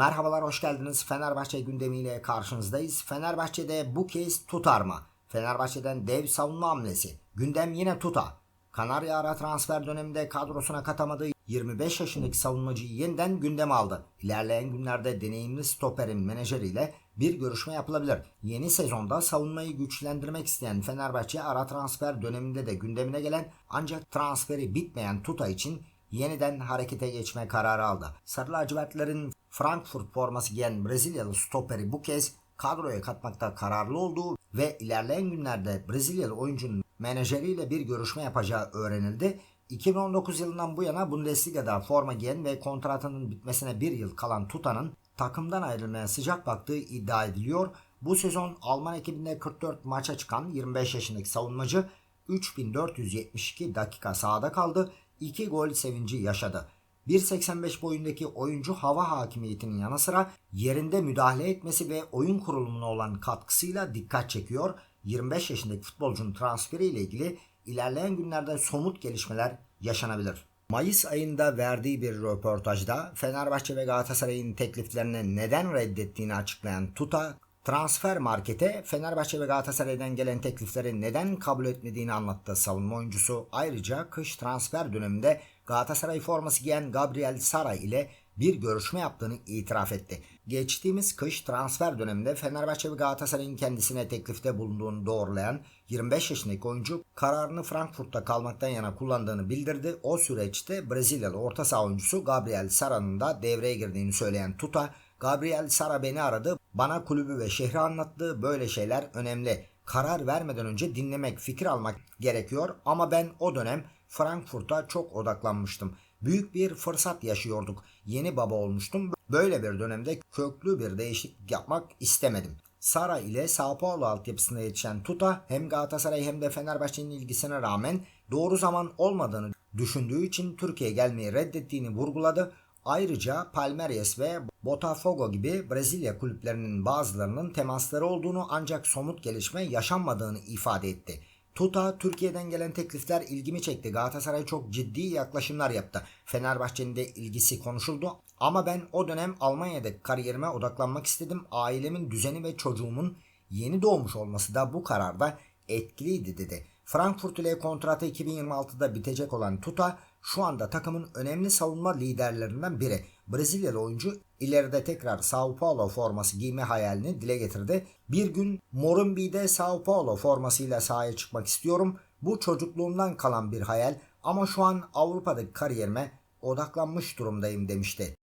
Merhabalar hoş geldiniz. Fenerbahçe gündemiyle karşınızdayız. Fenerbahçe'de bu kez tutarma. Fenerbahçe'den dev savunma hamlesi. Gündem yine tuta. Kanarya ara transfer döneminde kadrosuna katamadığı 25 yaşındaki savunmacıyı yeniden gündeme aldı. İlerleyen günlerde deneyimli stoperin menajeriyle bir görüşme yapılabilir. Yeni sezonda savunmayı güçlendirmek isteyen Fenerbahçe ara transfer döneminde de gündemine gelen ancak transferi bitmeyen Tuta için yeniden harekete geçme kararı aldı. Sarı lacivertlerin Frankfurt forması giyen Brezilyalı stoperi bu kez kadroya katmakta kararlı olduğu ve ilerleyen günlerde Brezilyalı oyuncunun menajeriyle bir görüşme yapacağı öğrenildi. 2019 yılından bu yana Bundesliga'da forma giyen ve kontratının bitmesine bir yıl kalan Tuta'nın takımdan ayrılmaya sıcak baktığı iddia ediliyor. Bu sezon Alman ekibinde 44 maça çıkan 25 yaşındaki savunmacı 3472 dakika sahada kaldı. 2 gol sevinci yaşadı. 1.85 boyundaki oyuncu hava hakimiyetinin yanı sıra yerinde müdahale etmesi ve oyun kurulumuna olan katkısıyla dikkat çekiyor. 25 yaşındaki futbolcunun transferi ile ilgili ilerleyen günlerde somut gelişmeler yaşanabilir. Mayıs ayında verdiği bir röportajda Fenerbahçe ve Galatasaray'ın tekliflerini neden reddettiğini açıklayan Tuta, transfer markete Fenerbahçe ve Galatasaray'dan gelen teklifleri neden kabul etmediğini anlattı savunma oyuncusu. Ayrıca kış transfer döneminde Galatasaray forması giyen Gabriel Sara ile bir görüşme yaptığını itiraf etti. Geçtiğimiz kış transfer döneminde Fenerbahçe ve Galatasaray'ın kendisine teklifte bulunduğunu doğrulayan 25 yaşındaki oyuncu kararını Frankfurt'ta kalmaktan yana kullandığını bildirdi. O süreçte Brezilyalı orta saha oyuncusu Gabriel Sara'nın da devreye girdiğini söyleyen Tuta, Gabriel Sara beni aradı, bana kulübü ve şehri anlattı, böyle şeyler önemli. Karar vermeden önce dinlemek, fikir almak gerekiyor ama ben o dönem Frankfurt'a çok odaklanmıştım. Büyük bir fırsat yaşıyorduk. Yeni baba olmuştum. Böyle bir dönemde köklü bir değişiklik yapmak istemedim. Sara ile Sao Paulo altyapısında yetişen Tuta hem Galatasaray hem de Fenerbahçe'nin ilgisine rağmen doğru zaman olmadığını düşündüğü için Türkiye'ye gelmeyi reddettiğini vurguladı. Ayrıca Palmeiras ve Botafogo gibi Brezilya kulüplerinin bazılarının temasları olduğunu ancak somut gelişme yaşanmadığını ifade etti. Tuta Türkiye'den gelen teklifler ilgimi çekti. Galatasaray çok ciddi yaklaşımlar yaptı. Fenerbahçe'nin de ilgisi konuşuldu. Ama ben o dönem Almanya'da kariyerime odaklanmak istedim. Ailemin düzeni ve çocuğumun yeni doğmuş olması da bu kararda etkiliydi dedi. Frankfurt ile kontratı 2026'da bitecek olan Tuta şu anda takımın önemli savunma liderlerinden biri. Brezilyalı oyuncu ileride tekrar Sao Paulo forması giyme hayalini dile getirdi. Bir gün Morumbi'de Sao Paulo formasıyla sahaya çıkmak istiyorum. Bu çocukluğumdan kalan bir hayal ama şu an Avrupa'daki kariyerime odaklanmış durumdayım demişti.